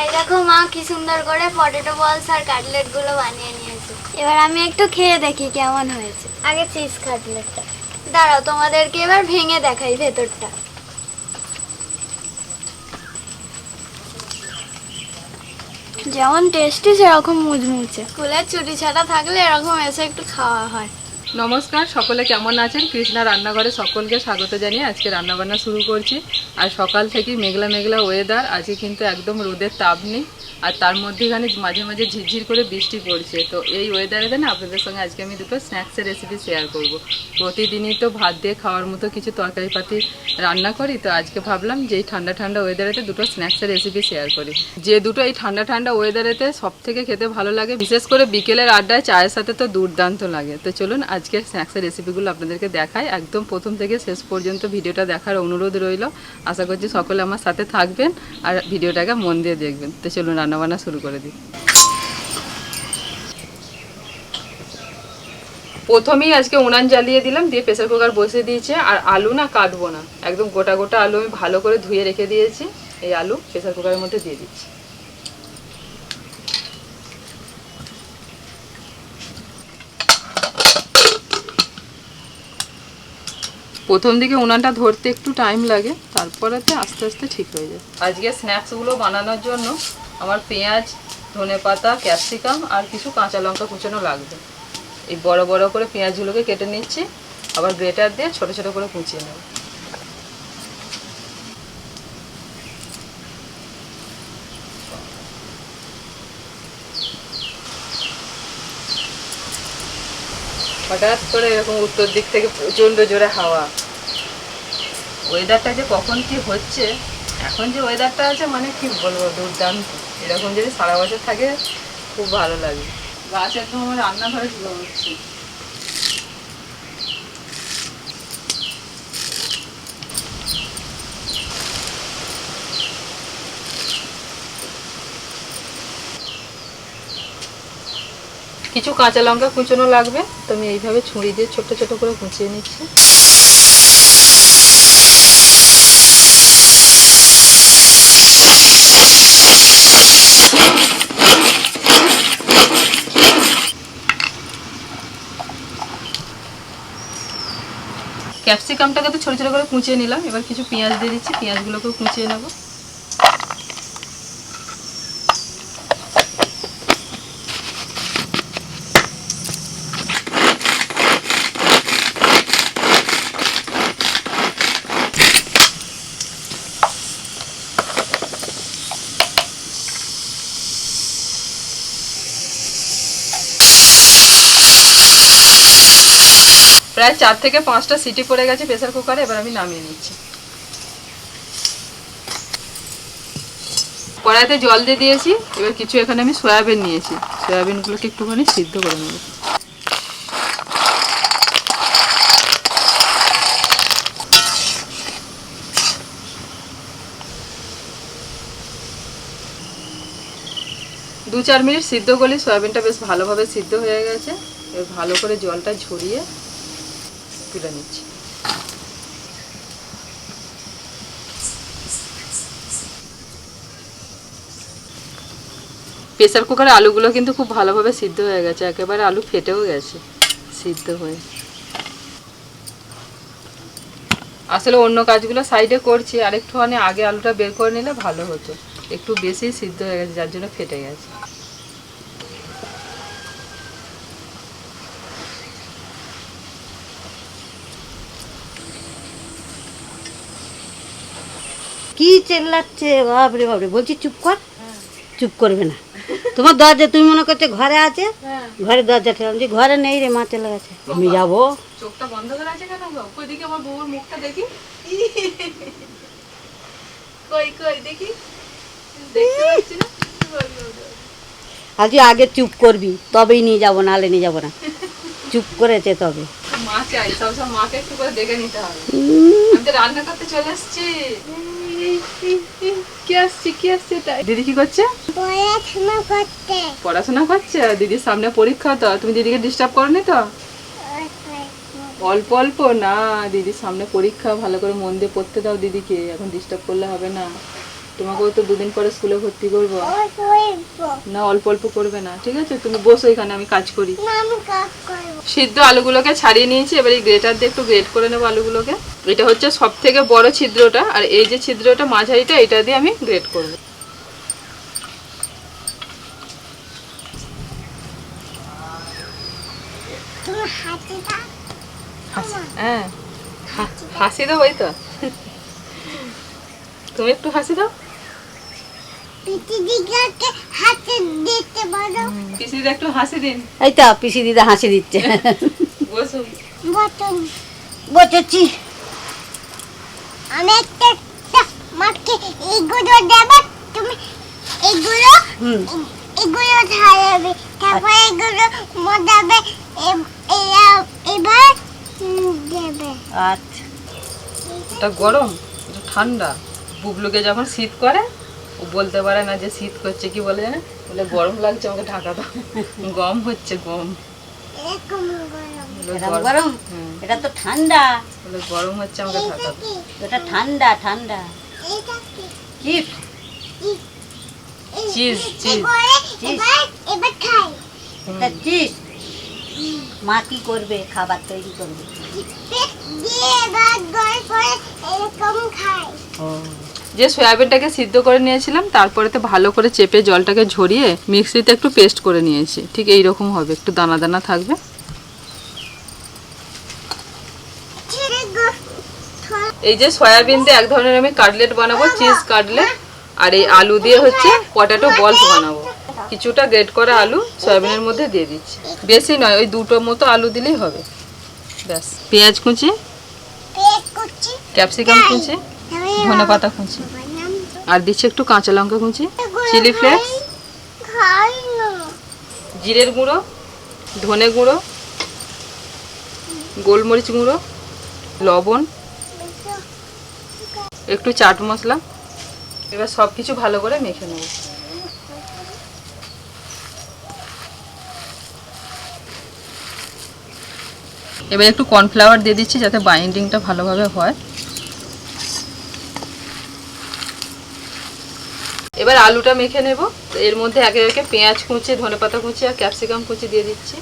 এই দেখো মা, কি সুন্দর করে পটেটো বলস আর কাটলেটগুলো বানিয়ে নিয়েছে। এবার আমি একটু খেয়ে দেখি কেমন হয়েছে। আগে চিজ কাটলেটটা দাঁড়াও, তোমাদেরকে এবার ভেঙে দেখাই ভেতরটা। যেমন টেস্টি সেরকম মুচমুচে। ফুলের চুটি ছাটা থাকলে এরকম এসে একটু খাওয়া হয়। নমস্কার, সকলে কেমন আছেন? কৃষ্ণা রান্নাঘরে সকলকে স্বাগত জানিয়ে আজকে রান্নাবান্না শুরু করছি। আর সকাল থেকেই মেঘলা মেঘলা ওয়েদার আজকে কিন্তু একদম রোদের তাপ নেই। আর তার মধ্যেখানে মাঝে মাঝে ঝিরঝির করে বৃষ্টি পড়ছে। তো এই ওয়েদারে না আপনাদের সঙ্গে আজকে আমি দুটো স্ন্যাক্সের রেসিপি শেয়ার করব। প্রতিদিনই তো ভাত দিয়ে খাওয়ার মতো কিছু তরকারি পাতি রান্না করি। তো আজকে ভাবলাম যে এই ঠান্ডা ঠান্ডা ওয়েদারেতে দুটো স্ন্যাক্সের রেসিপি শেয়ার করি। যে দুটো এই ঠান্ডা ঠান্ডা ওয়েদারেতে সব থেকে খেতে ভালো লাগে, বিশেষ করে বিকেলের আড্ডায় চায়ের সাথে তো দুর্দান্ত লাগে। তো চলুন আজকে স্ন্যাক্সের রেসিপিগুলো আপনাদেরকে দেখাই। একদম প্রথম থেকে শেষ পর্যন্ত ভিডিওটা দেখার অনুরোধ রইল। আশা করছি সকলে আমার সাথে থাকবেন আর ভিডিওটাকে মন দিয়ে দেখবেন। তো চলুন রান্নাবান্না শুরু করে দিই। প্রথমেই আজকে উনান জ্বালিয়ে দিলাম, দিয়ে প্রেসার কুকার বসিয়ে দিয়েছে। আর আলু না কাটবো না। একদম গোটা গোটা আলু আমি ভালো করে ধুয়ে রেখে দিয়েছি। এই আলু প্রেসার কুকারের মধ্যে দিয়ে দিচ্ছি। প্রথম দিকে উনানটা ধরতে একটু টাইম লাগে, তারপরেতে আস্তে আস্তে ঠিক হয়ে যায়। আজকে স্ন্যাক্সগুলো বানানোর জন্য আমার পেঁয়াজ, ধনে পাতা ক্যাপসিকাম আর কিছু কাঁচা লঙ্কা কুচানো লাগবে। এই বড় বড় করে পেঁয়াজগুলোকে কেটে নিচ্ছি, আবার গ্রেটার দিয়ে ছোট ছোট করে কুচিয়ে নেব। হঠাৎ করে এরকম উত্তর দিক থেকে প্রচণ্ড জোরে হাওয়া। ওয়েদারটা যে কখন কি হচ্ছে, এখন যে ওয়েদারটা আছে মানে কি বলব, দুর্দান্ত। এরকম যদি সারা বছর থাকে, খুব ভালো লাগে। গাছ একদম আমার রান্নাঘরে ঢুকে হচ্ছে কিছু কাঁচা লঙ্কা কুচোনো লাগবে। তো আমি এইভাবে ছুরি দিয়ে ছোট ছোট করে কুচিয়ে নিচ্ছি। ক্যাপসিকামটাকে তো ছোট ছোট করে কুচিয়ে নিলাম। এবার কিছু পেঁয়াজ দিয়ে দিচ্ছি। পেঁয়াজগুলোকেও কুচিয়ে নেব। প্রায় চার থেকে পাঁচটা সিটি পড়ে গেছে প্রেসার কুকারে, এবার আমি নামিয়ে নিচ্ছি। কড়াইতে জল দিয়ে দিয়েছি, এবার কিছু এখানে আমি সয়াবিন নিয়েছি। সয়াবিনগুলোকে একটুখানি সিদ্ধ করে নেব। দু চার মিনিট সিদ্ধ করলে সয়াবিনটা বেশ ভালোভাবে সিদ্ধ হয়ে গেছে। এবার ভালো করে জলটা ঝরিয়ে তুলে নিচ্ছি। প্রেসার কুকারে আলুগুলো কিন্তু খুব ভালোভাবে সিদ্ধ হয়ে গেছে, একেবারে আলু ফেটেও গেছে, সিদ্ধ হয়ে। আসলে অন্য কাজগুলো সাইডে করছি আর একটুখানি আগে আলুটা বের করে নিলে ভালো হতো, একটু বেশি সিদ্ধ হয়ে গেছে, যার জন্য ফেটে গেছে। কি চেল্লাচ্ছে? বাপরে বাপরে। বলছি চুপ কর চুপ করবে না। তোমার দরজা তুমি মনে করছ ঘরে আছে? ঘরে দরজা ঠেলাম। যে ঘরে নেই রে মা চলে গেছে। আমি যাব। চোখটা বন্ধ করে আছে কেন গো? ওইদিকে আমার বউর মুখটা দেখি। কই কই দেখি। দেখতে পাচ্ছি না? আজ আগে চুপ করবি তবেই নিয়ে যাব নাহলে নিয়ে যাব না। চুপ করেছে তবে। মা চাই সব সব মাকে একটু করে দেখে নিতে হবে। আমি তো রান্না করতে চলে আসছি। কি আসছে কি আসছে তাই দিদি কি করছে? পড়াশোনা করতে। পড়াশোনা করছে? দিদির সামনে পরীক্ষা তো তুমি দিদিকে ডিস্টার্ব করনি তো? অল্প অল্প? না দিদির সামনে পরীক্ষা ভালো করে মন দিয়ে পড়তে দাও দিদিকে এখন ডিস্টার্ব করলে হবে না। তোমাকেও তো দুদিন পরে স্কুলে ভর্তি করব। না অল্প অল্প করবে না ঠিক আছে? তুমি বসো এখানে আমি কাজ করি। সিদ্ধ আলুগুলোকে ছাড়িয়ে নিয়েছি এবার এই গ্রেটার দিয়ে একটু গ্রেট করে নেব আলুগুলোকে। এটা হচ্ছে সব থেকে বড় ছিদ্রটা আর এই যে ছিদ্রটা মাঝারিটা এটা দিয়ে আমি গ্রেট করব। হ্যাঁ হাসি দাও ওই তো। তুমি একটু হাসি দাও। পিসিদের একটু হাসি দিন। এই তো পিসি দিদা হাসি দিচ্ছে। বসুন। বসেছি। আমি একটা মাকে এগুলো দেবে তুমি এগুলো এগুলো ঢালাবে তারপর এগুলো মজাবে এবার দেবে। আচ্ছা। এটা গরম এটা ঠান্ডা। বুবলুকে যখন শীত করে ও বলতে পারে না যে শীত করছে কি বলে জানে? বলে গরম লাগছে আমাকে ঢাকা দাও। গম হচ্ছে গম। এরকম গরম। গরম- এটা তো ঠান্ডা। গরম হচ্ছে আমাকে এটা ঠান্ডা ঠান্ডা। এটা কি কি চিজ চিজ এবার খাই। এটা চিজ মা কি করবে? খাবার তৈরি করবে। যে সয়াবিনটাকে সিদ্ধ করে নিয়েছিলাম তারপরে তো ভালো করে চেপে জলটাকে ঝরিয়ে মিক্সিতে একটু পেস্ট করে নিয়েছি। ঠিক এই রকম হবে একটু দানা দানা থাকবে ছেড়ে গো এই যে সয়াবিন দিয়ে এক ধরনের আমি কাটলেট বানাবো, চিজ কাটলেট, আর এই আলু দিয়ে হচ্ছে পটাটো বলস বানাবো। কিছুটা গ্রেট করা আলু সয়াবিনের মধ্যে দিয়ে দিচ্ছি। বেশি নয়, ওই দুটো মতো আলু দিলেই হবে। ব্যাস। পেঁয়াজ কুচি, ক্যাপসিকাম কুচি, ধনে পাতা কুচি, আর দিচ্ছি একটু কাঁচা লঙ্কা কুচি, চিলি ফ্লেক্স, জিরের গুঁড়ো, ধনে গুঁড়ো, গোলমরিচ গুঁড়ো, লবণ একটু চাট মশলা। এবার সব কিছু ভালো করে মেখে নেব। এবার একটু কর্নফ্লাওয়ার দিয়ে দিচ্ছি যাতে বাইন্ডিংটা ভালোভাবে হয়। এবার আলুটা মেখে নেব। এর মধ্যে একে একে পেঁয়াজ কুচি ধনেপাতা কুচি আর ক্যাপসিকাম কুচি দিয়ে দিচ্ছি।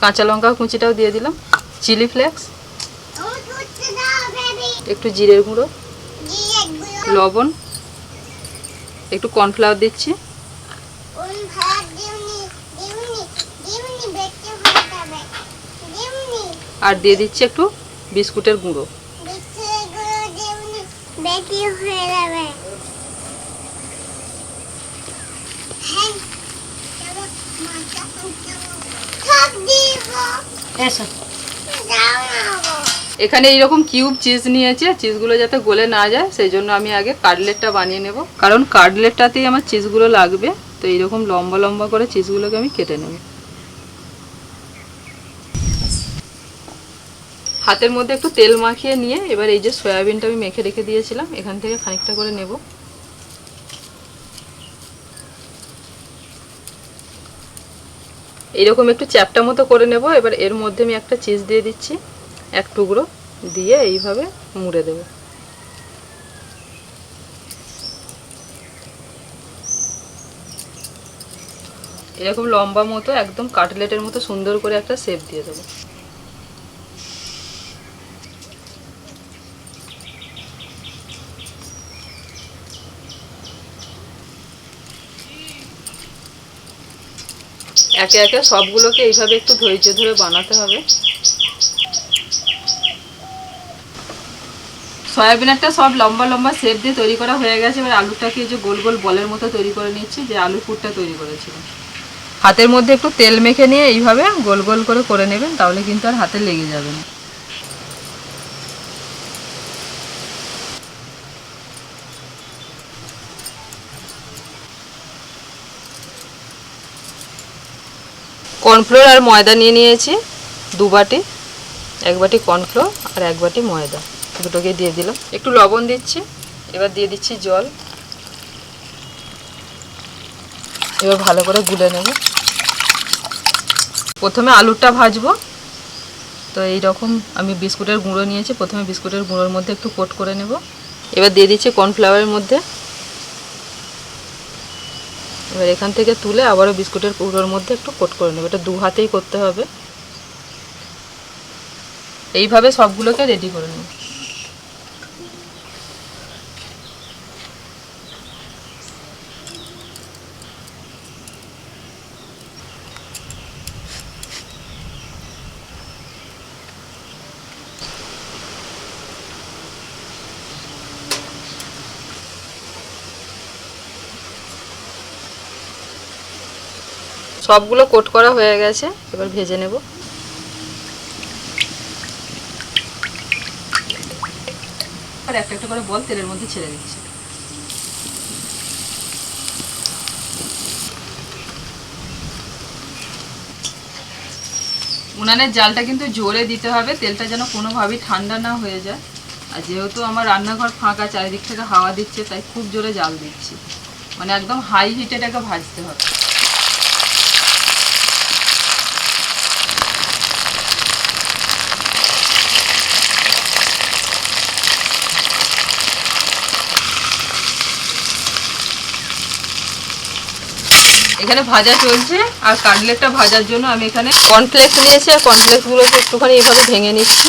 কাঁচা লঙ্কা কুচিটাও দিয়ে দিলাম। চিলি ফ্লেক্স তুমি করতে দাও বেবি একটু জিরের গুঁড়ো লবণ একটু কর্নফ্লাওয়ার দিচ্ছি। আর দিয়ে দিচ্ছি একটু বিস্কুটের গুঁড়ো। এসো। এখানে এইরকম কিউব চিজ নিয়েছি চিজগুলো যাতে গলে না যায়, সেই জন্য আমি আগে কাটলেটটা বানিয়ে নেব। কারণ কাটলেটটাতেই আমার চিজগুলো লাগবে, তো এইরকম লম্বা লম্বা করে চিজগুলোকে আমি কেটে নেব। হাতের মধ্যে একটু তেল মাখিয়ে নিয়ে, এবার এই যে সয়াবিনটা আমি মেখে রেখে দিয়েছিলাম, এখান থেকে খানিকটা করে নেব। এইরকম একটু চ্যাপটা মতো করে নেব, এবার এর মধ্যে আমি একটা চিজ দিয়ে দিচ্ছি। এক টুকরো দিয়ে এইভাবে মুড়ে দেব। এরকম লম্বা মতো, একদম কাটলেটের মতো সুন্দর করে একটা শেপ দিয়ে দেবো। একে একে সবগুলোকে এইভাবে একটু ধৈর্য ধরে বানাতে হবে। সয়াবিনেরটা সব লম্বা লম্বা শেপ দিয়ে তৈরি করা হয়ে গেছে। এবার আলুটাকে যে গোল গোল বলের মতো তৈরি করে নিচ্ছি, যে আলুর পুরটা তৈরি করেছিলাম। হাতের মধ্যে একটু তেল মেখে নিয়ে এইভাবে গোল গোল করে করে নেবেন, তাহলে কিন্তু আর হাতে লেগে যাবে না। কর্নফ্লোর আর ময়দা নিয়ে নিয়েছি, দু বাটি, এক বাটি কর্নফ্লোর আর এক বাটি ময়দা। দুটোকে দিয়ে দিলাম। একটু লবণ দিচ্ছি, এবার দিয়ে দিচ্ছি জল। এবার ভালো করে গুলে নেব। প্রথমে আলুটা ভাজবো। তো এই রকম আমি বিস্কুটের গুঁড়ো নিয়েছি, প্রথমে বিস্কুটের গুঁড়োর মধ্যে একটু কোট করে নেব। এবার দিয়ে দিচ্ছি কর্নফ্লাওয়ারের মধ্যে। এবার এখান থেকে তুলে আবারও বিস্কুটের গুঁড়োর মধ্যে একটু কোট করে নেব। এটা দু হাতেই করতে হবে। এইভাবে সবগুলোকে রেডি করে নেব। সবগুলো কোট করা হয়ে গেছে, এবার ভেজে নেব। আর একটা করে বল তেলের মধ্যে ছেড়ে দিচ্ছি। উনানের জালটা কিন্তু জোরে দিতে হবে, তেলটা যেন কোনোভাবেই ঠান্ডা না হয়ে যায়। আর যেহেতু আমার রান্নাঘর ফাঁকা, চারিদিক থেকে হাওয়া দিচ্ছে, তাই খুব জোরে জাল দিচ্ছি। মানে একদম হাই হিটে এটাকে ভাজতে হবে। এখানে ভাজা চলছে, আর কাটলেটটা ভাজার জন্য আমি এখানে কর্নফ্লেক্স নিয়েছি, আর কর্নফ্লেক্সগুলোকে একটুখানি এইভাবে ভেঙে নিচ্ছি।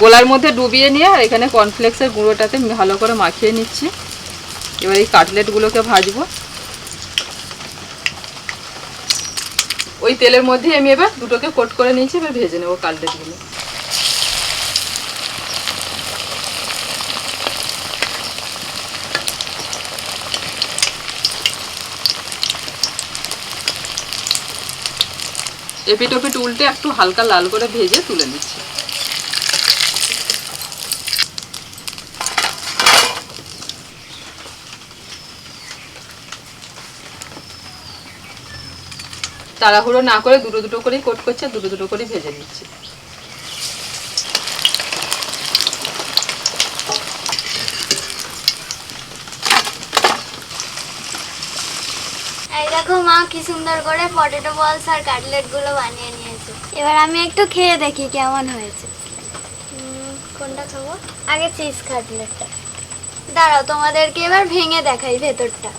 গোলার মধ্যে ডুবিয়ে নিয়ে, আর এখানে কর্নফ্লেক্সের গুঁড়োটাতে ভালো করে মাখিয়ে নিচ্ছি। এবার এই কাটলেটগুলোকে ভাজবো। ওই তেলের মধ্যে আমি এবার দুটোকে কোট করে নিয়েছি, এবার ভেজে নেব কাটলেটগুলো এপিট ওপিট উল্টে একটু হালকা লাল করে ভেজে তুলে নিচ্ছি। তাড়াহুড়ো না করে দুটো দুটো করেই কোট করছে দুটো দুটো করেই ভেজে নিচ্ছি। এই দেখো মা কি সুন্দর করে পটেটো বলস আর কাটলেটগুলো বানিয়ে নিয়েছে। এবার আমি একটু খেয়ে দেখি কেমন হয়েছে। উম, কোনটা খাব? আগে চিজ কাটলেটটা দাঁড়াও তোমাদেরকে এবার ভেঙে দেখাই ভেতরটা।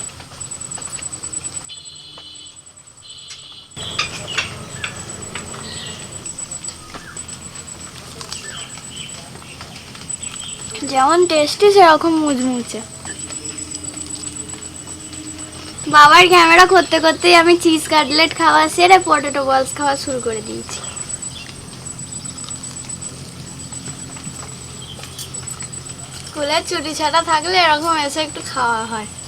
যেমন টেস্টি সেরকম মুচমুচে। বাবার ক্যামেরা করতে করতেই আমি চিজ কাটলেট খাওয়া সেরে পটেটো বলস খাওয়া শুরু করে দিয়েছি। স্কুলের ছুটি ছাটা থাকলে এরকম এসে একটু খাওয়া হয়।